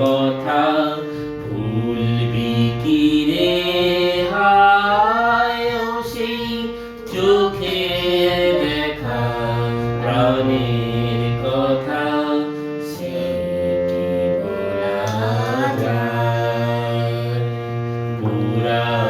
কথা ভুলবি কি রে হায় সেই চোখে দেখা প্রাণের কথা সেটি বলা যায়? বুড়া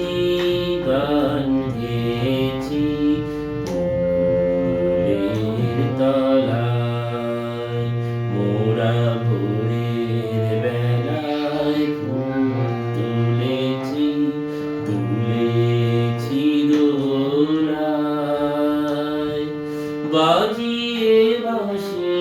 বাজিয়ে বাঁশি